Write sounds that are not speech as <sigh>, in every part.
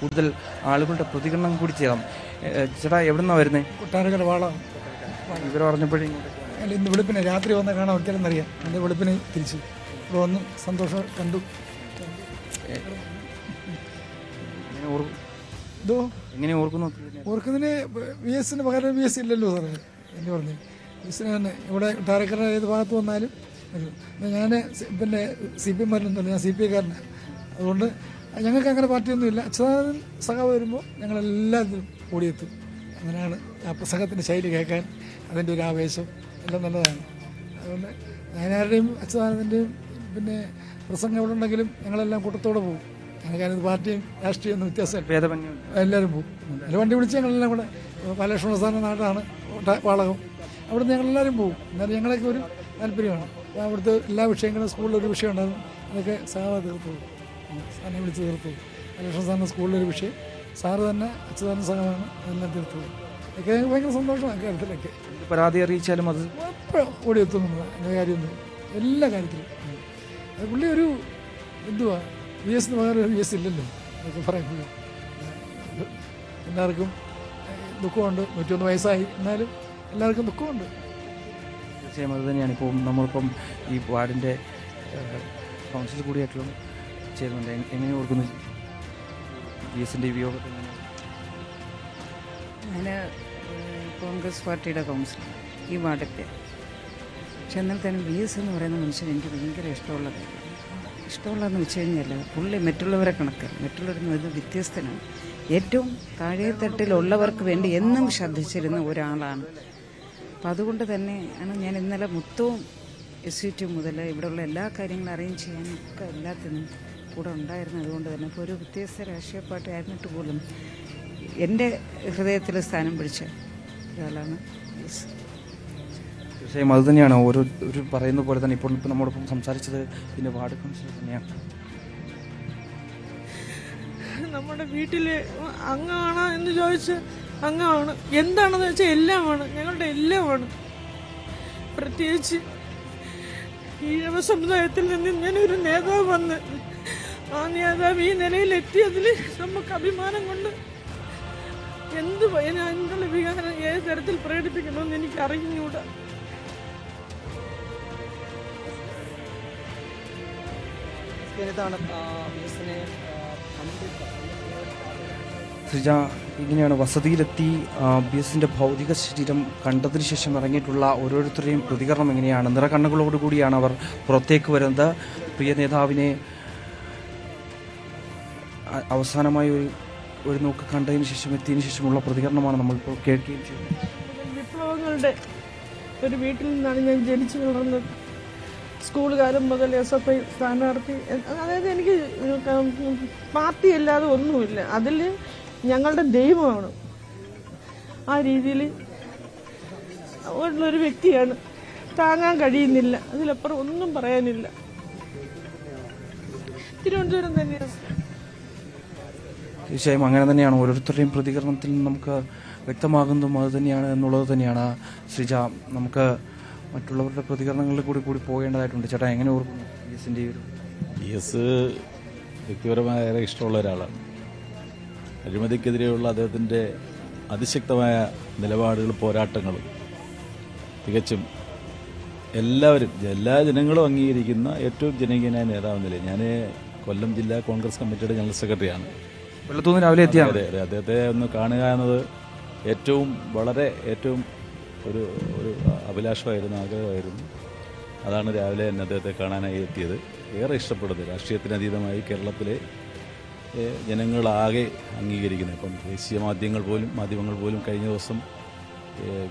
കൂടുതൽ ആളുകളുടെ പ്രതികരണം കൂടി ചെയ്യാം ചേട്ടാ എവിടെ നിന്നാണ് വരുന്നത് കൊട്ടാരക്കര വാള ഇവർ പറഞ്ഞപ്പോഴേ അല്ല ഇന്ന് വെളുപ്പിനെ രാത്രി വന്ന കാണാൻ ഒറ്റരെന്നറിയാം എന്റെ വെളുപ്പിനെ തിരിച്ചു. ഇവിടെ വന്ന് സന്തോഷം കണ്ടു. ഇതോ എങ്ങനെ ഓർക്കുന്നു. ഓർക്കുന്നതിന് വി എസിന് പകരം വി എസ് ഇല്ലല്ലോ സാറേ എന്ന് പറഞ്ഞു. വി എസിന് തന്നെ ഇവിടെ കൊട്ടാരക്കര ഏത് ഭാഗത്ത് വന്നാലും ഞാൻ പിന്നെ സി പി എം എമ്മാരൊന്നുമില്ല ഞാൻ സി പി ഐക്കാരനാണ് അതുകൊണ്ട് ഞങ്ങൾക്ക് അങ്ങനെ പാർട്ടിയൊന്നുമില്ല. അച്യുതാനന്ദൻ സഖാവ് വരുമ്പോൾ ഞങ്ങളെല്ലാത്തിനും ഓടിയെത്തും. അങ്ങനെയാണ് ആ പ്രസംഗത്തിന്റെ ശൈലി കേൾക്കാൻ അതിന്റെ ഒരു ആവേശം എല്ലാം നല്ലതാണ്. അതുകൊണ്ട് നയനാരുടെയും അച്യുതാനന്ദന്റെയും പിന്നെ പ്രസംഗം എവിടെ ഉണ്ടെങ്കിലും ഞങ്ങളെല്ലാം കൂട്ടത്തോടെ പോകും. ഞങ്ങൾക്കതിന് പാർട്ടിയും രാഷ്ട്രീയം ഒന്നും വ്യത്യാസമില്ല. എല്ലാവരും പോകും. അല്ല വണ്ടി വിളിച്ച് ഞങ്ങളെല്ലാം കൂടെ ബാലകൃഷ്ണ സാറിന്റെ നാടാണ് വാളകം. അവിടുന്ന് ഞങ്ങളെല്ലാവരും പോകും. എന്നാലും ഞങ്ങളൊക്കെ ഒരു താല്പര്യമാണ്. അവിടുത്തെ എല്ലാ വിഷയങ്ങളും സ്കൂളിൽ ഒരു വിഷയം ഉണ്ടാകും അതൊക്കെ തീർത്തു പോകും സാറിനെ വിളിച്ച് തീർത്തു അലക്ഷൻ സാറിന്റെ സ്കൂളിലൊരു വിഷയം. സാറ് തന്നെ അച്യുതാനന്ദ സംഘമാണ് അതെല്ലാം തീർത്തു പോകും ഒക്കെ ഭയങ്കര സന്തോഷമാണ് കാര്യത്തിലൊക്കെ. പരാതി അറിയിച്ചാലും അത് എപ്പോഴും ഓടി എത്തുന്നുണ്ട് എന്റെ കാര്യമൊന്നും എല്ലാ കാര്യത്തിലും. അത് പുള്ളി ഒരു എന്തുവാ? വി എസ് പകരം വി എസ് ഇല്ലല്ലോ എന്നൊക്കെ പറയുമ്പോൾ എല്ലാവർക്കും ദുഃഖമുണ്ട്. നൂറ്റൊന്ന് വയസ്സായി. എന്നാലും എല്ലാവർക്കും ദുഃഖമുണ്ട്. തീർച്ചയായും അത് തന്നെയാണ്. ഇപ്പോൾ നമ്മളിപ്പം ഈ വാർഡിന്റെ കൗൺസിൽ കൂടിയായിട്ടുള്ള ചേരുന്നുണ്ട് എങ്ങനെ ഓർക്കുന്നു? പി എസിന്റെ വിയോഗത്തെ ഞാൻ കോൺഗ്രസ് പാർട്ടിയുടെ കൗൺസിലർ ഈ വാർഡിന്റെ പക്ഷെ എന്നാൽ തന്നെ വി എസ് എന്ന് പറയുന്ന മനുഷ്യൻ എനിക്ക് ഭയങ്കര ഇഷ്ടമുള്ള ഇഷ്ടമുള്ളതെന്ന് വെച്ച് കഴിഞ്ഞാൽ പുള്ളി മറ്റുള്ളവരെ കണക്ക്. മറ്റുള്ളവരിൽ നിന്ന് വ്യത്യസ്തനാണ്. ഏറ്റവും താഴെത്തട്ടിലുള്ളവർക്ക് വേണ്ടി എന്നും ശ്രദ്ധിച്ചിരുന്ന ഒരാളാണ്. അപ്പം അതുകൊണ്ട് തന്നെ ആണ് ഞാൻ ഇന്നലെ മൊത്തവും എസ് യു ടി മുതൽ ഇവിടെയുള്ള എല്ലാ കാര്യങ്ങളും അറേഞ്ച് ചെയ്യാനൊക്കെ എല്ലാത്തിനും കൂടെ ഉണ്ടായിരുന്നു. അതുകൊണ്ട് തന്നെ ഇപ്പോൾ ഒരു വ്യത്യസ്ത രാഷ്ട്രീയ പാർട്ടി ആയിരുന്നിട്ട് പോലും എന്റെ ഹൃദയത്തിൽ സ്ഥാനം പിടിച്ച ഒരാളാണ് തീർച്ചയായും അത് തന്നെയാണ്. ഓരോ ഒരു പറയുന്ന പോലെ തന്നെ ഇപ്പോൾ ഇപ്പോൾ നമ്മോടൊപ്പം സംസാരിച്ചത് പിന്നെ വാർഡ് കൗൺസിലർ തന്നെയാണ്. നമ്മുടെ വീട്ടിൽ അങ്ങാണ് എന്ന് ചോദിച്ച് അങ്ങാണ്. എന്താണെന്ന് വെച്ചാൽ എല്ലാമാണ്. ഞങ്ങളുടെ എല്ലാമാണ്. പ്രത്യേകിച്ച് ഈഴവ സമുദായത്തിൽ നിന്ന് ഇങ്ങനെ ഒരു നേതാവ് വന്ന് നേതാവ് ഈ നിലയിലെത്തിയതിൽ നമുക്ക് അഭിമാനം കൊണ്ട് എന്ത് എന്നുള്ള വികാരം ഏത് തരത്തിൽ പ്രകടിപ്പിക്കണമെന്ന് എനിക്ക് അറിഞ്ഞുകൂട. ശ്രീജ ഇങ്ങനെയാണ് വസതിയിലെത്തി ബി എസിന്റെ ഭൗതിക ശരീരം കണ്ടതിന് ശേഷം ഇറങ്ങിയിട്ടുള്ള ഓരോരുത്തരുടെയും പ്രതികരണം എങ്ങനെയാണ് നിറകണ്ണുകളോടുകൂടിയാണ് അവർ പുറത്തേക്ക് വരുന്നത്. പ്രിയ നേതാവിനെ അവസാനമായി ഒരു ഒരു നോക്ക് കണ്ടതിന് ശേഷം എത്തിയതിനു ശേഷമുള്ള പ്രതികരണമാണ് നമ്മളിപ്പോൾ കേൾക്കുകയും ചെയ്യുന്നത്. വിപ്ലവങ്ങളുടെ ഒരു വീട്ടിൽ നിന്നാണ് ഞാൻ ജനിച്ചു വളർന്നത്. സ്കൂൾ കാലം മുതൽ എസ് എഫ് ഐ സ്ഥാനാർത്ഥി അതായത് എനിക്ക് പാർട്ടി അല്ലാതെ ഒന്നുമില്ല. അതിൽ ഞങ്ങളുടെ ദൈവമാണ്. ആ രീതിയിൽ ഉള്ളൊരു വ്യക്തിയാണ്. താങ്ങാൻ കഴിയുന്നില്ല. അതിലപ്പുറം ഒന്നും പറയാനില്ല. തിരുവനന്തപുരം തന്നെയാണ്. തീർച്ചയായും അങ്ങനെ തന്നെയാണ്. ഓരോരുത്തരുടെയും പ്രതികരണത്തിൽ നമുക്ക് വ്യക്തമാകുന്നതും അത് തന്നെയാണ് എന്നുള്ളത് തന്നെയാണ്. ശ്രീജ നമുക്ക് മറ്റുള്ളവരുടെ പ്രതികരണങ്ങളിൽ കൂടി കൂടി പോകേണ്ടതായിട്ടുണ്ട്. ചേട്ടാ എങ്ങനെ ഓർക്കുന്നു പി എസിന്റെ ഒരു പി എസ് വ്യക്തിപരമായ ഏറെ ഇഷ്ടമുള്ള ഒരാളാണ്. അഴിമതിക്കെതിരെയുള്ള അദ്ദേഹത്തിന്റെ അതിശക്തമായ നിലപാടുകളും പോരാട്ടങ്ങളും തികച്ചും എല്ലാവരും എല്ലാ ജനങ്ങളും അംഗീകരിക്കുന്ന ഏറ്റവും ജനകീയനായ നേതാവ് നിലയിൽ ഞാൻ കൊല്ലം ജില്ലാ കോൺഗ്രസ് കമ്മിറ്റിയുടെ ജനറൽ സെക്രട്ടറിയാണ്. വെള്ളത്തൂന്ന് രാവിലെ എത്തിയാൽ അതെ അതെ അദ്ദേഹത്തെ ഒന്ന് കാണുക എന്നത് ഏറ്റവും വളരെ ഏറ്റവും ഒരു ഒരു അഭിലാഷമായിരുന്നു ആഗ്രഹമായിരുന്നു. അതാണ് രാവിലെ തന്നെ അദ്ദേഹത്തെ കാണാനായി എത്തിയത്. ഏറെ ഇഷ്ടപ്പെടുന്നത്. രാഷ്ട്രീയത്തിനതീതമായി കേരളത്തിലെ ജനങ്ങളാകെ അംഗീകരിക്കുന്നത്. ഇപ്പം ദേശീയ മാധ്യമങ്ങൾ പോലും മാധ്യമങ്ങൾ പോലും കഴിഞ്ഞ ദിവസം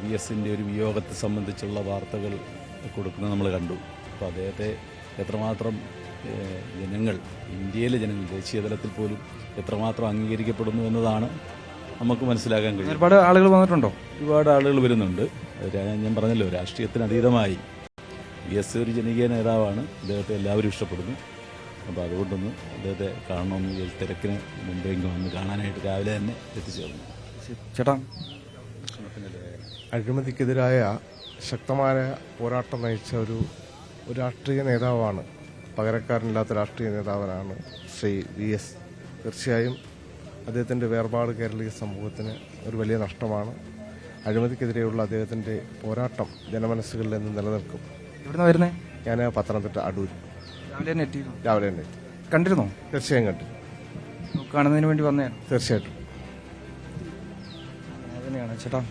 വി എസിന്റെ ഒരു വിയോഗത്തെ സംബന്ധിച്ചുള്ള വാർത്തകൾ കൊടുക്കുന്നത് നമ്മൾ കണ്ടു. അപ്പോൾ അദ്ദേഹത്തെ എത്രമാത്രം ജനങ്ങൾ ഇന്ത്യയിലെ ജനങ്ങൾ ദേശീയ തലത്തിൽ പോലും എത്രമാത്രം അംഗീകരിക്കപ്പെടുന്നു എന്നതാണ് നമുക്ക് മനസ്സിലാക്കാൻ കഴിയും ഒരുപാട് ആളുകൾ വന്നിട്ടുണ്ടോ? ഒരുപാട് ആളുകൾ വരുന്നുണ്ട്. ഞാൻ പറഞ്ഞല്ലോ രാഷ്ട്രീയത്തിന് അതീതമായി വി എസ് ഒരു ജനകീയ നേതാവാണ്. അദ്ദേഹത്തെ എല്ലാവരും ഇഷ്ടപ്പെടുന്നു. അപ്പോൾ അതുകൊണ്ടൊന്ന് അദ്ദേഹത്തെ കാണണമെന്ന് തിരക്കിന് മുമ്പെങ്കിലും വന്ന് കാണാനായിട്ട് രാവിലെ തന്നെ എത്തിച്ചേർന്നു. ചേട്ടാ. അഴിമതിക്കെതിരായ ശക്തമായ പോരാട്ടം നയിച്ച ഒരു ഒരു രാഷ്ട്രീയ നേതാവാണ് പകരക്കാരനില്ലാത്ത രാഷ്ട്രീയ നേതാവനാണ് ശ്രീ വി എസ്. തീർച്ചയായും അദ്ദേഹത്തിന്റെ വേർപാട് കേരളീയ സമൂഹത്തിന് ഒരു വലിയ നഷ്ടമാണ്. അഴിമതിക്കെതിരെയുള്ള അദ്ദേഹത്തിന്റെ പോരാട്ടം ജനമനസ്സുകളിൽ നിന്ന് നിലനിൽക്കും. എവിടുന്ന വരുന്നേ? ഞാൻ പത്തനംതിട്ട അടൂർ. രാവിലെ തന്നെ എത്തി രാവിലെ തന്നെ എത്തി. കണ്ടിരുന്നോ? തീർച്ചയായും കണ്ടു കാണുന്നതിന് വേണ്ടി വന്നേ? തീർച്ചയായിട്ടും. തന്നെയാണ്. ചേട്ടാ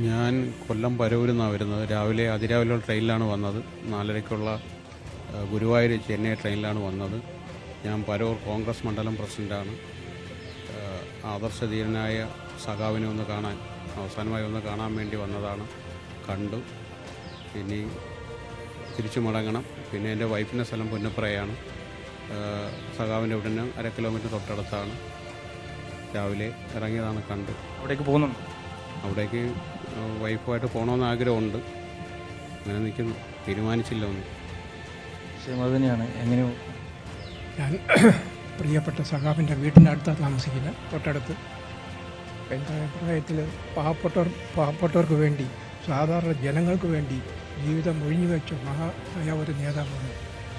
ഞാൻ കൊല്ലം പരൂരിൽ നിന്നാണ് വരുന്നത്. രാവിലെ അതിരാവിലെ ട്രെയിനിലാണ് വന്നത്. നാലരയ്ക്കുള്ള ഗുരുവായൂർ ചെന്നൈ ട്രെയിനിലാണ് വന്നത്. ഞാൻ പരൂർ കോൺഗ്രസ് മണ്ഡലം പ്രസിഡന്റാണ് ആദർശധീരനായ സഖാവിനെ ഒന്ന് കാണാൻ അവസാനമായി ഒന്ന് കാണാൻ വേണ്ടി വന്നതാണ്. കണ്ടു. ഇനി തിരിച്ചു മടങ്ങണം. പിന്നെ എന്റെ വൈഫിന്റെ സ്ഥലം പുന്നപ്രയാണ്. സഖാവിന്റെ സഖാവിന്റെ നിന്ന് അര കിലോമീറ്റർ തൊട്ടടുത്താണ്. രാവിലെ ഇറങ്ങിയതാണ് കണ്ടു. അവിടേക്ക് പോകുന്നുണ്ട്? അവിടേക്ക് വൈഫുമായിട്ട് പോകണമെന്ന് ആഗ്രഹമുണ്ട്. അങ്ങനെ നിൽക്കുന്നു. തീരുമാനിച്ചില്ല ഒന്നും. വിഷയം അത് തന്നെയാണ്. എങ്ങനെയോ ഞാൻ <clears throat> പ്രിയപ്പെട്ട സഖാഫിന്റെ വീടിന്റെ അടുത്താണ് താമസിക്കുന്നത്. തൊട്ടടുത്ത്. എന്റെ അഭിപ്രായത്തിൽ പാവപ്പെട്ടവർ പാവപ്പെട്ടവർക്ക് വേണ്ടി സാധാരണ ജനങ്ങൾക്ക് വേണ്ടി ജീവിതം ഒഴിഞ്ഞു വെച്ച മഹാനായ ഒരു നേതാവാണ്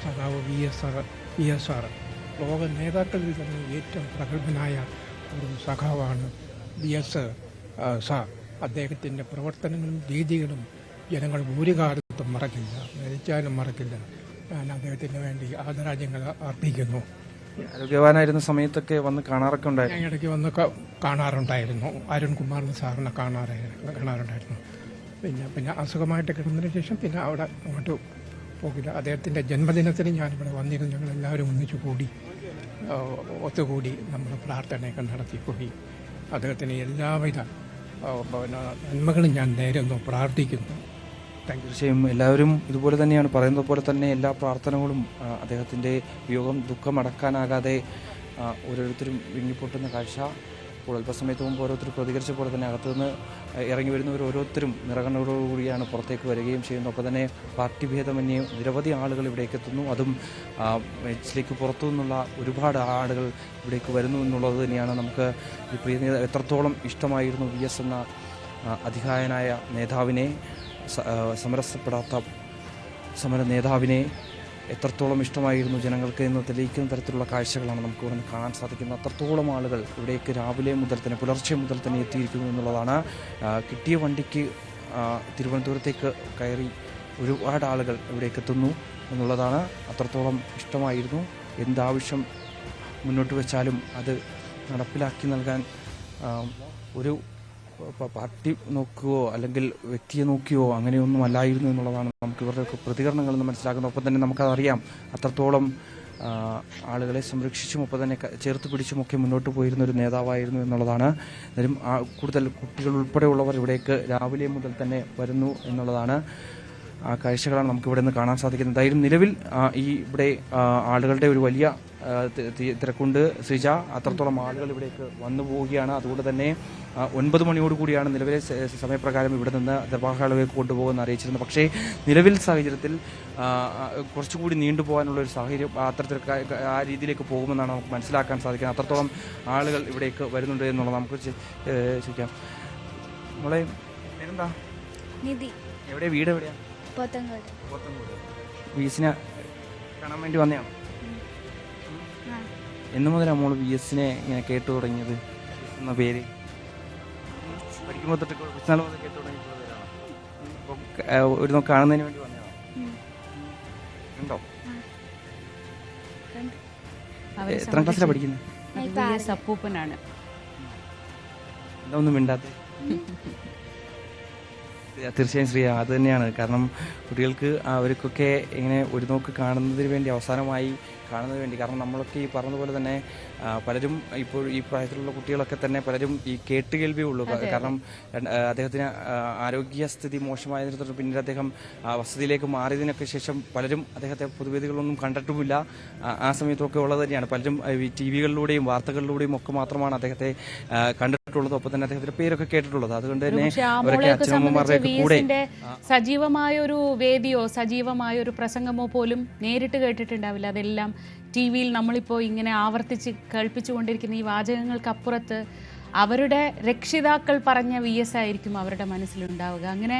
സഖാവ് V S R V S R ലോക നേതാക്കളിൽ തന്നെ ഏറ്റവും പ്രഗത്ഭനായ ഒരു സഖാവാണ് വി എസ് സാർ. അദ്ദേഹത്തിന്റെ പ്രവർത്തനങ്ങളും രീതികളും ജനങ്ങൾ ഒരു കാലത്തും മറക്കില്ല. മരിച്ചാലും മറക്കില്ല. ഞാൻ അദ്ദേഹത്തിന് വേണ്ടി ആദരാജ്യങ്ങൾ അർപ്പിക്കുന്നു. ആരോഗ്യവാനായിരുന്ന സമയത്തൊക്കെ വന്ന് കാണാറൊക്കെ ഉണ്ടായിരുന്നു. ഞാൻ ഇടയ്ക്ക് വന്ന് ക- കാണാറുണ്ടായിരുന്നു. അരുൺകുമാർ സാറിനെ കാണാറായിരുന്നു കാണാറുണ്ടായിരുന്നു. പിന്നെ പിന്നെ അസുഖമായിട്ട് കിടന്നതിന് ശേഷം പിന്നെ അവിടെ അങ്ങോട്ട് പോകില്ല. അദ്ദേഹത്തിന്റെ ജന്മദിനത്തിന് ഞാനിവിടെ വന്നിരുന്നു. ഞങ്ങൾ എല്ലാവരും ഒന്നിച്ചു കൂടി ആ, ഒത്തുകൂടി നമ്മൾ പ്രാർത്ഥനയൊക്കെ നടത്തിപ്പോയി. അദ്ദേഹത്തിന് എല്ലാവിധ ആ, പിന്നെ നന്മകളും ഞാൻ നേരുന്നു പ്രാർത്ഥിക്കുന്നു. തീർച്ചയായും എല്ലാവരും ഇതുപോലെ തന്നെയാണ് പറയുന്നത് പോലെ തന്നെ എല്ലാ പ്രാർത്ഥനകളും അദ്ദേഹത്തിന്റെ വിയോഗം ദുഃഖമടക്കാനാകാതെ ഓരോരുത്തരും വിങ്ങിപ്പൊട്ടുന്ന കാഴ്ച ഇപ്പോൾ അല്പസമയത്ത് മുമ്പ് ഓരോരുത്തർ പ്രതികരിച്ച പോലെ തന്നെ അകത്തുനിന്ന് ഇറങ്ങി വരുന്നവർ ഓരോരുത്തരും നിറകണ്ണോടുകൂടിയാണ് പുറത്തേക്ക് വരികയും ചെയ്യുന്നത്. അപ്പോൾ തന്നെ പാർട്ടി ഭേദമന്യേ നിരവധി ആളുകൾ ഇവിടേക്ക് എത്തുന്നു. അതും ബെഞ്ചിലേക്ക് പുറത്തു നിന്നുള്ള ഒരുപാട് ആളുകൾ ഇവിടേക്ക് വരുന്നു എന്നുള്ളത് തന്നെയാണ് നമുക്ക് ഈ പ്രിയ എത്രത്തോളം ഇഷ്ടമായിരുന്നു വി എസ് എന്ന അധികായനായ നേതാവിനെ. സമരസപ്പെടാത്ത സമര നേതാവിനെ എത്രത്തോളം ഇഷ്ടമായിരുന്നു ജനങ്ങൾക്ക് എന്ന് തെളിയിക്കുന്ന തരത്തിലുള്ള കാഴ്ചകളാണ് നമുക്ക് ഇവിടെ കാണാൻ സാധിക്കുന്നത്. അത്രത്തോളം ആളുകൾ ഇവിടേക്ക് രാവിലെ മുതൽ തന്നെ പുലർച്ചെ മുതൽ തന്നെ എത്തിയിരിക്കുന്നു എന്നുള്ളതാണ്. കിട്ടിയ വണ്ടിക്ക് തിരുവനന്തപുരത്തേക്ക് കയറി ഒരുപാട് ആളുകൾ ഇവിടേക്ക് എത്തുന്നു എന്നുള്ളതാണ്. അത്രത്തോളം ഇഷ്ടമായിരുന്നു. എന്താവശ്യം മുന്നോട്ട് വെച്ചാലും അത് നടപ്പിലാക്കി നൽകാൻ ഒരു പാർട്ടി നോക്കുകയോ അല്ലെങ്കിൽ വ്യക്തിയെ നോക്കിയോ അങ്ങനെയൊന്നും അല്ലായിരുന്നു എന്നുള്ളതാണ് നമുക്ക് ഇവരുടെ പ്രതികരണങ്ങൾ നിന്ന് മനസ്സിലാക്കുന്നത്. ഒപ്പം തന്നെ നമുക്കതറിയാം അത്രത്തോളം ആളുകളെ സംരക്ഷിച്ചും ഒപ്പം തന്നെ ചേർത്ത് പിടിച്ചുമൊക്കെ മുന്നോട്ട് പോയിരുന്ന ഒരു നേതാവായിരുന്നു എന്നുള്ളതാണ്. കൂടുതൽ കുട്ടികൾ ഉൾപ്പെടെയുള്ളവർ ഇവിടേക്ക് രാവിലെ മുതൽ തന്നെ വരുന്നു എന്നുള്ളതാണ്. ആ കാഴ്ചകളാണ് നമുക്ക് ഇവിടെ നിന്ന് കാണാൻ സാധിക്കുന്നത്. എന്തായാലും നിലവിൽ ഈ ഇവിടെ ആളുകളുടെ ഒരു വലിയ തിരക്കുണ്ട്. ശ്രീജ അത്രത്തോളം ആളുകൾ ഇവിടേക്ക് വന്നു പോവുകയാണ്. അതുകൊണ്ട് തന്നെ ഒൻപത് മണിയോടുകൂടിയാണ് നിലവിലെ സമയപ്രകാരം ഇവിടെ നിന്ന് ദർഭാഹാളിലേക്ക് കൊണ്ടുപോകുമെന്ന് അറിയിച്ചിരുന്നു പക്ഷേ നിലവിൽ സാഹചര്യത്തിൽ കുറച്ചുകൂടി നീണ്ടുപോകാനുള്ള ഒരു സാഹചര്യം അത്തരത്തിൽ ആ രീതിയിലേക്ക് പോകുമെന്നാണ് നമുക്ക് മനസ്സിലാക്കാൻ സാധിക്കുന്നത്. അത്രത്തോളം ആളുകൾ ഇവിടേക്ക് വരുന്നുണ്ട് എന്നുള്ളത് നമുക്ക് ചോദിക്കാം. നമ്മളെ പേരെന്താ? നിധി. എവിടെ വീട് എവിടെയാണ് പോത്തങ്കോട് വി എസിനെ കാണാൻ വേണ്ടി വന്നതാണ് എന്ന് മുതലാണ് മോൾ വി എസിനെ ഇങ്ങനെ കേട്ടു തുടങ്ങിയത്? എന്ന പേര്? പഠിക്കുമ്പോൾ തൊട്ട് മുതൽ കേട്ടു തുടങ്ങിയിട്ടുള്ളവരാണ് അപ്പം ഏ, ഒരു നോക്ക് കാണുന്നതിന് വേണ്ടി വന്നതാണ്. ഉണ്ടോ? എത്രാം ക്ലാസ്സിലാണ് പഠിക്കുന്നത്? അപ്പൂപ്പനാണ് എന്താ ഒന്നും മിണ്ടാത്തെ? തീർച്ചയായും ശ്രീ അത് തന്നെയാണ്. കാരണം കുട്ടികൾക്ക് അവർക്കൊക്കെ ഇങ്ങനെ ഒരു നോക്ക് കാണുന്നതിന് വേണ്ടി അവസാനമായി കാണുന്നതിന് വേണ്ടി. കാരണം നമ്മളൊക്കെ ഈ പറഞ്ഞതുപോലെ തന്നെ പലരും ഇപ്പോൾ ഈ പ്രായത്തിലുള്ള കുട്ടികളൊക്കെ തന്നെ പലരും ഈ കേട്ടുകേൾവിയേ ഉള്ളൂ. കാരണം അദ്ദേഹത്തിന് ആരോഗ്യസ്ഥിതി മോശമായതിനെ തുടർന്ന് പിന്നീട് അദ്ദേഹം വസതിയിലേക്ക് മാറിയതിനൊക്കെ ശേഷം പലരും അദ്ദേഹത്തെ പൊതുവേദികളൊന്നും കണ്ടിട്ടുമില്ല. ആ- സമയത്തൊക്കെ ഉള്ളത് തന്നെയാണ്. പലരും ടി വികളിലൂടെയും വാർത്തകളിലൂടെയും ഒക്കെ മാത്രമാണ് അദ്ദേഹത്തെ കണ്ടിട്ടുള്ളത്. ഒപ്പം തന്നെ അദ്ദേഹത്തിന്റെ പേരൊക്കെ കേട്ടിട്ടുള്ളത്. അതുകൊണ്ട് തന്നെ അവരൊക്കെ വി കൂടെ സജീവമായ ഒരു വേദിയോ സജീവമായ ഒരു പ്രസംഗമോ പോലും നേരിട്ട് കേട്ടിട്ടുണ്ടാവില്ല. അതെല്ലാം ടി വിയിൽ നമ്മളിപ്പോൾ ഇങ്ങനെ ആവർത്തിച്ച് കേൾപ്പിച്ചുകൊണ്ടിരിക്കുന്ന ഈ വാചകങ്ങൾക്കപ്പുറത്ത് അവരുടെ രക്ഷിതാക്കൾ പറഞ്ഞ വി എസ് ആയിരിക്കും അവരുടെ മനസ്സിലുണ്ടാവുക. അങ്ങനെ